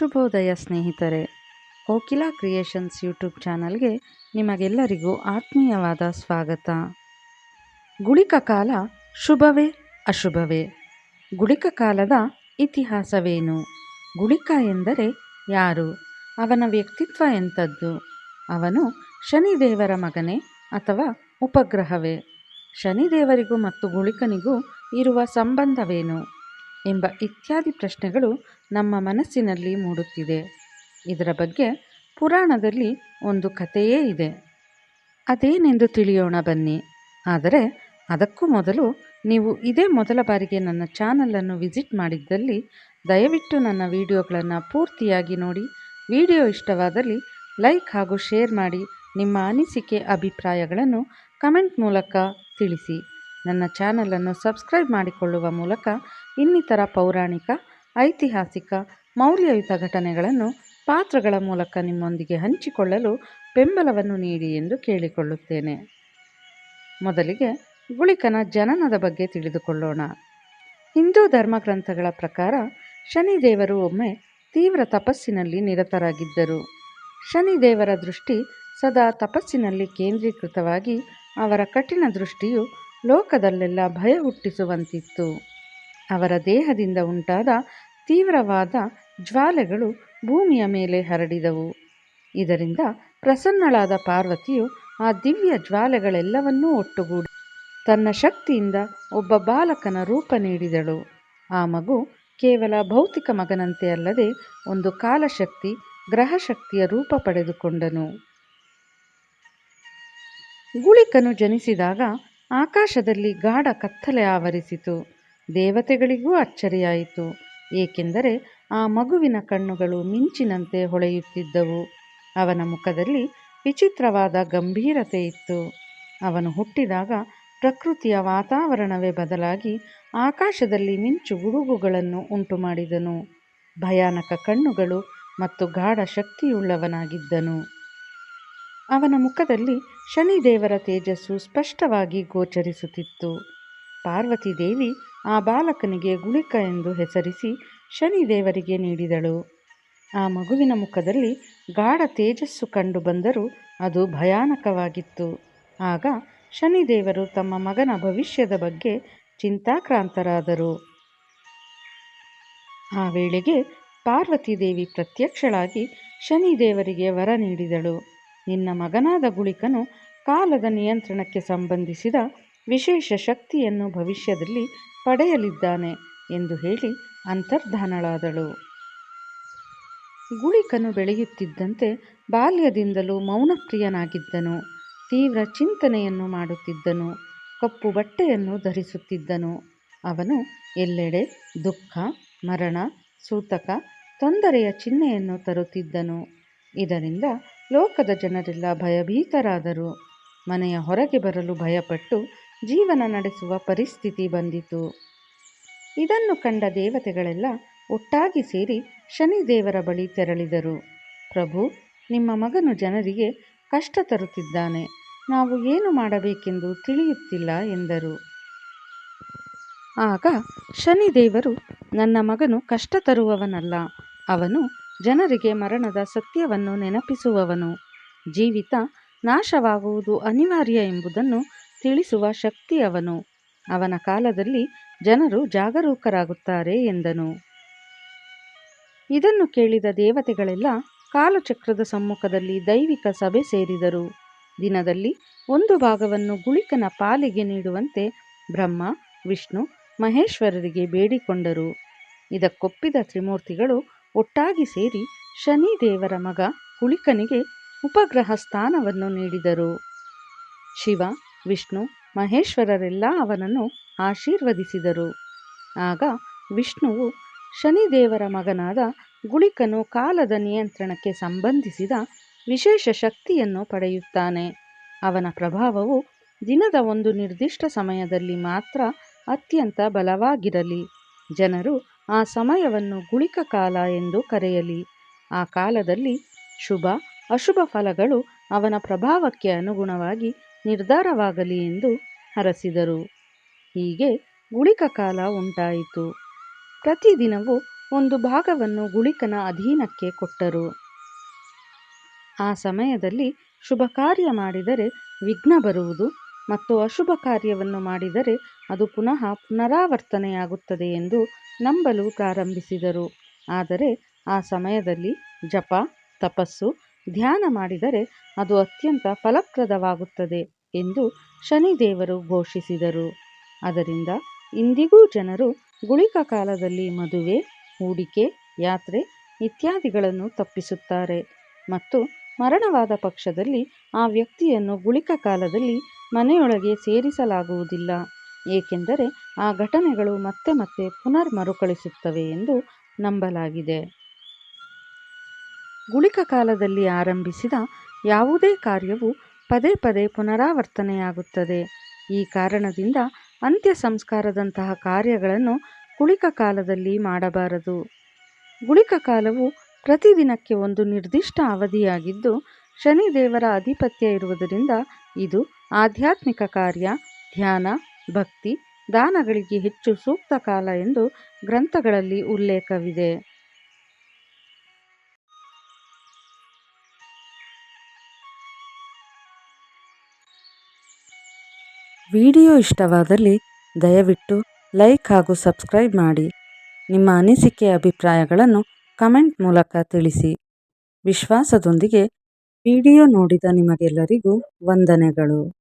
ಶುಭೋದಯ ಸ್ನೇಹಿತರೆ Kokila creations YouTube ಚಾನಲ್ಗೆ ನಿಮಗೆಲ್ಲರಿಗೂ ಆತ್ಮೀಯವಾದ ಸ್ವಾಗತ. ಗುಳಿಕ ಕಾಲ ಶುಭವೇ ಅಶುಭವೇ. ಗುಳಿಕ ಕಾಲದ ಇತಿಹಾಸವೇನು? ಗುಳಿಕ ಎಂದರೆ ಯಾರು? ಅವನ ವ್ಯಕ್ತಿತ್ವ ಎಂಥದ್ದು? ಅವನು ಶನಿದೇವರ ಮಗನೇ ಅಥವಾ ಉಪಗ್ರಹವೇ? ಶನಿದೇವರಿಗೂ ಮತ್ತು ಗುಳಿಕನಿಗೂ ಇರುವ ಸಂಬಂಧವೇನು? ಎಂಬ ಇತ್ಯಾದಿ ಪ್ರಶ್ನೆಗಳು ನಮ್ಮ ಮನಸ್ಸಿನಲ್ಲಿ ಮೂಡುತ್ತಿದೆ. ಇದರ ಬಗ್ಗೆ ಪುರಾಣದಲ್ಲಿ ಒಂದು ಕಥೆಯೇ ಇದೆ. ಅದೇನೆಂದು ತಿಳಿಯೋಣ ಬನ್ನಿ. ಆದರೆ ಅದಕ್ಕೂ ಮೊದಲು ನೀವು ಇದೇ ಮೊದಲ ಬಾರಿಗೆ ನನ್ನ ಚಾನಲನ್ನು ವಿಸಿಟ್ ಮಾಡಿದ್ದಲ್ಲಿ ದಯವಿಟ್ಟು ನನ್ನ ವಿಡಿಯೋಗಳನ್ನು ಪೂರ್ತಿಯಾಗಿ ನೋಡಿ. ವಿಡಿಯೋ ಇಷ್ಟವಾದಲ್ಲಿ ಲೈಕ್ ಹಾಗೂ ಶೇರ್ ಮಾಡಿ ನಿಮ್ಮ ಅನಿಸಿಕೆ, ಅಭಿಪ್ರಾಯಗಳನ್ನು ಕಮೆಂಟ್ ಮೂಲಕ ತಿಳಿಸಿ. ನನ್ನ ಚಾನಲನ್ನು ಸಬ್ಸ್ಕ್ರೈಬ್ ಮಾಡಿಕೊಳ್ಳುವ ಮೂಲಕ ಇನ್ನಿತರ ಪೌರಾಣಿಕ, ಐತಿಹಾಸಿಕ, ಮೌಲ್ಯಯುತ ಘಟನೆಗಳನ್ನು ಪಾತ್ರಗಳ ಮೂಲಕ ನಿಮ್ಮೊಂದಿಗೆ ಹಂಚಿಕೊಳ್ಳಲು ಬೆಂಬಲವನ್ನು ನೀಡಿ ಎಂದು ಕೇಳಿಕೊಳ್ಳುತ್ತೇನೆ. ಮೊದಲಿಗೆ ಗುಳಿಕನ ಜನನದ ಬಗ್ಗೆ ತಿಳಿದುಕೊಳ್ಳೋಣ. ಹಿಂದೂ ಧರ್ಮಗ್ರಂಥಗಳ ಪ್ರಕಾರ ಶನಿದೇವರು ಒಮ್ಮೆ ತೀವ್ರ ತಪಸ್ಸಿನಲ್ಲಿ ನಿರತರಾಗಿದ್ದರು. ಶನಿದೇವರ ದೃಷ್ಟಿ ಸದಾ ತಪಸ್ಸಿನಲ್ಲಿ ಕೇಂದ್ರೀಕೃತವಾಗಿ ಅವರ ಕಠಿಣ ದೃಷ್ಟಿಯು ಲೋಕದಲ್ಲೆಲ್ಲ ಭಯ ಹುಟ್ಟಿಸುವಂತಿತ್ತು. ಅವರ ದೇಹದಿಂದ ಉಂಟಾದ ತೀವ್ರವಾದ ಜ್ವಾಲೆಗಳು ಭೂಮಿಯ ಮೇಲೆ ಹರಡಿದವು. ಇದರಿಂದ ಪ್ರಸನ್ನಳಾದ ಪಾರ್ವತಿಯು ಆ ದಿವ್ಯ ಜ್ವಾಲೆಗಳೆಲ್ಲವನ್ನೂ ಒಟ್ಟುಗೂಡಿ ತನ್ನ ಶಕ್ತಿಯಿಂದ ಒಬ್ಬ ಬಾಲಕನ ರೂಪ ನೀಡಿದಳು. ಆ ಮಗು ಕೇವಲ ಭೌತಿಕ ಮಗನಂತೆ ಅಲ್ಲದೆ ಒಂದು ಕಾಲಶಕ್ತಿ, ಗ್ರಹಶಕ್ತಿಯ ರೂಪ ಪಡೆದುಕೊಂಡನು. ಗುಳಿಕನು ಜನಿಸಿದಾಗ ಆಕಾಶದಲ್ಲಿ ಗಾಢ ಕತ್ತಲೆ ಆವರಿಸಿತು. ದೇವತೆಗಳಿಗೂ ಅಚ್ಚರಿಯಾಯಿತು. ಏಕೆಂದರೆ ಆ ಮಗುವಿನ ಕಣ್ಣುಗಳು ಮಿಂಚಿನಂತೆ ಹೊಳೆಯುತ್ತಿದ್ದವು. ಅವನ ಮುಖದಲ್ಲಿ ವಿಚಿತ್ರವಾದ ಗಂಭೀರತೆ ಇತ್ತು. ಅವನು ಹುಟ್ಟಿದಾಗ ಪ್ರಕೃತಿಯ ವಾತಾವರಣವೇ ಬದಲಾಗಿ ಆಕಾಶದಲ್ಲಿ ಮಿಂಚು ಗುಡುಗುಗಳನ್ನು ಉಂಟುಮಾಡಿದನು. ಭಯಾನಕ ಕಣ್ಣುಗಳು ಮತ್ತು ಗಾಢ ಶಕ್ತಿಯುಳ್ಳವನಾಗಿದ್ದನು. ಅವನ ಮುಖದಲ್ಲಿ ಶನಿದೇವರ ತೇಜಸ್ಸು ಸ್ಪಷ್ಟವಾಗಿ ಗೋಚರಿಸುತ್ತಿತ್ತು. ಪಾರ್ವತಿ ದೇವಿ ಆ ಬಾಲಕನಿಗೆ ಗುಳಿಕ ಎಂದು ಹೆಸರಿಸಿ ಶನಿದೇವರಿಗೆ ನೀಡಿದಳು. ಆ ಮಗುವಿನ ಮುಖದಲ್ಲಿ ಗಾಢ ತೇಜಸ್ಸು ಕಂಡು ಬಂದರೂ ಅದು ಭಯಾನಕವಾಗಿತ್ತು. ಆಗ ಶನಿದೇವರು ತಮ್ಮ ಮಗನ ಭವಿಷ್ಯದ ಬಗ್ಗೆ ಚಿಂತಾಕ್ರಾಂತರಾದರು. ಆ ವೇಳೆಗೆ ಪಾರ್ವತಿ ದೇವಿ ಪ್ರತ್ಯಕ್ಷಳಾಗಿ ಶನಿದೇವರಿಗೆ ವರ ನೀಡಿದಳು. ನಿನ್ನ ಮಗನಾದ ಗುಳಿಕನು ಕಾಲದ ನಿಯಂತ್ರಣಕ್ಕೆ ಸಂಬಂಧಿಸಿದ ವಿಶೇಷ ಶಕ್ತಿಯನ್ನು ಭವಿಷ್ಯದಲ್ಲಿ ಪಡೆಯಲಿದ್ದಾನೆ ಎಂದು ಹೇಳಿ ಅಂತರ್ಧಾನಳಾದಳು. ಗುಳಿಕನು ಬೆಳೆಯುತ್ತಿದ್ದಂತೆ ಬಾಲ್ಯದಿಂದಲೂ ಮೌನಪ್ರಿಯನಾಗಿದ್ದನು. ತೀವ್ರ ಚಿಂತನೆಯನ್ನು ಮಾಡುತ್ತಿದ್ದನು. ಕಪ್ಪು ಬಟ್ಟೆಯನ್ನು ಧರಿಸುತ್ತಿದ್ದನು. ಅವನು ಎಲ್ಲೆಡೆ ದುಃಖ, ಮರಣ, ಸೂತಕ, ತೊಂದರೆಯ ಚಿಹ್ನೆಯನ್ನು ತರುತ್ತಿದ್ದನು. ಇದರಿಂದ ಲೋಕದ ಜನರೆಲ್ಲ ಭಯಭೀತರಾದರು. ಮನೆಯ ಹೊರಗೆ ಬರಲು ಭಯಪಟ್ಟು ಜೀವನ ನಡೆಸುವ ಪರಿಸ್ಥಿತಿ ಬಂದಿತು. ಇದನ್ನು ಕಂಡ ದೇವತೆಗಳೆಲ್ಲ ಒಟ್ಟಾಗಿ ಸೇರಿ ಶನಿದೇವರ ಬಳಿ ತೆರಳಿದರು. ಪ್ರಭು, ನಿಮ್ಮ ಮಗನು ಜನರಿಗೆ ಕಷ್ಟ ತರುತ್ತಿದ್ದಾನೆ. ನಾವು ಏನು ಮಾಡಬೇಕೆಂದು ತಿಳಿಯುತ್ತಿಲ್ಲ ಎಂದರು. ಆಗ ಶನಿದೇವರು, ನನ್ನ ಮಗನು ಕಷ್ಟ ತರುವವನಲ್ಲ. ಅವನು ಜನರಿಗೆ ಮರಣದ ಸತ್ಯವನ್ನು ನೆನಪಿಸುವವನು. ಜೀವಿತ ನಾಶವಾಗುವುದು ಅನಿವಾರ್ಯ ಎಂಬುದನ್ನು ತಿಳಿಸುವ ಶಕ್ತಿ ಅವನು ಅವನ ಕಾಲದಲ್ಲಿ ಜನರು ಜಾಗರೂಕರಾಗುತ್ತಾರೆ ಎಂದನು. ಇದನ್ನು ಕೇಳಿದ ದೇವತೆಗಳೆಲ್ಲ ಕಾಲಚಕ್ರದ ಸಮ್ಮುಖದಲ್ಲಿ ದೈವಿಕ ಸಭೆ ಸೇರಿದರು. ದಿನದಲ್ಲಿ ಒಂದು ಭಾಗವನ್ನು ಗುಳಿಕನ ಪಾಲಿಗೆ ನೀಡುವಂತೆ ಬ್ರಹ್ಮ, ವಿಷ್ಣು, ಮಹೇಶ್ವರರಿಗೆ ಬೇಡಿಕೊಂಡರು. ಇದಕ್ಕೊಪ್ಪಿದ ತ್ರಿಮೂರ್ತಿಗಳು ಒಟ್ಟಾಗಿ ಸೇರಿ ಶನಿ ದೇವರ ಮಗ ಗುಳಿಕನಿಗೆ ಉಪಗ್ರಹ ಸ್ಥಾನವನ್ನು ನೀಡಿದರು. ಶಿವ, ವಿಷ್ಣು, ಮಹೇಶ್ವರರೆಲ್ಲ ಅವನನ್ನು ಆಶೀರ್ವದಿಸಿದರು. ಆಗ ವಿಷ್ಣುವು ಶನಿದೇವರ ಮಗನಾದ ಗುಳಿಕನು ಕಾಲದ ನಿಯಂತ್ರಣಕ್ಕೆ ಸಂಬಂಧಿಸಿದ ವಿಶೇಷ ಶಕ್ತಿಯನ್ನು ಪಡೆಯುತ್ತಾನೆ. ಅವನ ಪ್ರಭಾವವು ದಿನದ ಒಂದು ನಿರ್ದಿಷ್ಟ ಸಮಯದಲ್ಲಿ ಮಾತ್ರ ಅತ್ಯಂತ ಬಲವಾಗಿರಲಿ. ಜನರು ಆ ಸಮಯವನ್ನು ಗುಳಿಕ ಕಾಲ ಎಂದು ಕರೆಯಲಿ. ಆ ಕಾಲದಲ್ಲಿ ಶುಭ, ಅಶುಭ ಫಲಗಳು ಅವನ ಪ್ರಭಾವಕ್ಕೆ ಅನುಗುಣವಾಗಿ ನಿರ್ಧಾರವಾಗಲಿ ಎಂದು ಹರಸಿದರು. ಹೀಗೆ ಗುಳಿಕ ಕಾಲ ಉಂಟಾಯಿತು. ಪ್ರತಿದಿನವೂ ಒಂದು ಭಾಗವನ್ನು ಗುಳಿಕನ ಅಧೀನಕ್ಕೆ ಕೊಟ್ಟರು. ಆ ಸಮಯದಲ್ಲಿ ಶುಭ ಕಾರ್ಯ ಮಾಡಿದರೆ ವಿಘ್ನ ಬರುವುದು ಮತ್ತು ಅಶುಭ ಕಾರ್ಯವನ್ನು ಮಾಡಿದರೆ ಅದು ಪುನಃ ಪುನರಾವರ್ತನೆಯಾಗುತ್ತದೆ ಎಂದು ನಂಬಲು ಪ್ರಾರಂಭಿಸಿದರು. ಆದರೆ ಆ ಸಮಯದಲ್ಲಿ ಜಪ, ತಪಸ್ಸು, ಧ್ಯಾನ ಮಾಡಿದರೆ ಅದು ಅತ್ಯಂತ ಫಲಪ್ರದವಾಗುತ್ತದೆ ಎಂದು ಶನಿದೇವರು ಘೋಷಿಸಿದರು. ಅದರಿಂದ ಇಂದಿಗೂ ಜನರು ಗುಳಿಕ ಕಾಲದಲ್ಲಿ ಮದುವೆ, ಹೂಡಿಕೆ, ಯಾತ್ರೆ ಇತ್ಯಾದಿಗಳನ್ನು ತಪ್ಪಿಸುತ್ತಾರೆ ಮತ್ತು ಮರಣವಾದ ಪಕ್ಷದಲ್ಲಿ ಆ ವ್ಯಕ್ತಿಯನ್ನು ಗುಳಿಕ ಕಾಲದಲ್ಲಿ ಮನೆಯೊಳಗೆ ಸೇರಿಸಲಾಗುವುದಿಲ್ಲ, ಏಕೆಂದರೆ ಆ ಘಟನೆಗಳು ಮತ್ತೆ ಮತ್ತೆ ಪುನರ್ ಮರುಕಳಿಸುತ್ತವೆ ಎಂದು ನಂಬಲಾಗಿದೆ. ಗುಳಿಕ ಕಾಲದಲ್ಲಿ ಆರಂಭಿಸಿದ ಯಾವುದೇ ಕಾರ್ಯವು ಪದೇ ಪದೇ ಪುನರಾವರ್ತನೆಯಾಗುತ್ತದೆ. ಈ ಕಾರಣದಿಂದ ಅಂತ್ಯ ಸಂಸ್ಕಾರದಂತಹ ಕಾರ್ಯಗಳನ್ನು ಗುಳಿಕ ಕಾಲದಲ್ಲಿ ಮಾಡಬಾರದು. ಗುಳಿಕ ಕಾಲವು ಪ್ರತಿದಿನಕ್ಕೆ ಒಂದು ನಿರ್ದಿಷ್ಟ ಅವಧಿಯಾಗಿದ್ದು, ಶನಿ ಆಧಿಪತ್ಯ ಇರುವುದರಿಂದ ಇದು ಆಧ್ಯಾತ್ಮಿಕ ಕಾರ್ಯ, ಧ್ಯಾನ, ಭಕ್ತಿ, ದಾನಗಳಿಗೆ ಹೆಚ್ಚು ಸೂಕ್ತ ಕಾಲ ಎಂದು ಗ್ರಂಥಗಳಲ್ಲಿ ಉಲ್ಲೇಖವಿದೆ. ವಿಡಿಯೋ ಇಷ್ಟವಾದಲ್ಲಿ ದಯವಿಟ್ಟು ಲೈಕ್ ಹಾಗೂ ಸಬ್ಸ್ಕ್ರೈಬ್ ಮಾಡಿ. ನಿಮ್ಮ ಅನಿಸಿಕೆ ಅಭಿಪ್ರಾಯಗಳನ್ನು ಕಮೆಂಟ್ ಮೂಲಕ ತಿಳಿಸಿ. ವಿಶ್ವಾಸದೊಂದಿಗೆ ವಿಡಿಯೋ ನೋಡಿದ ನಿಮಗೆಲ್ಲರಿಗೂ ವಂದನೆಗಳು.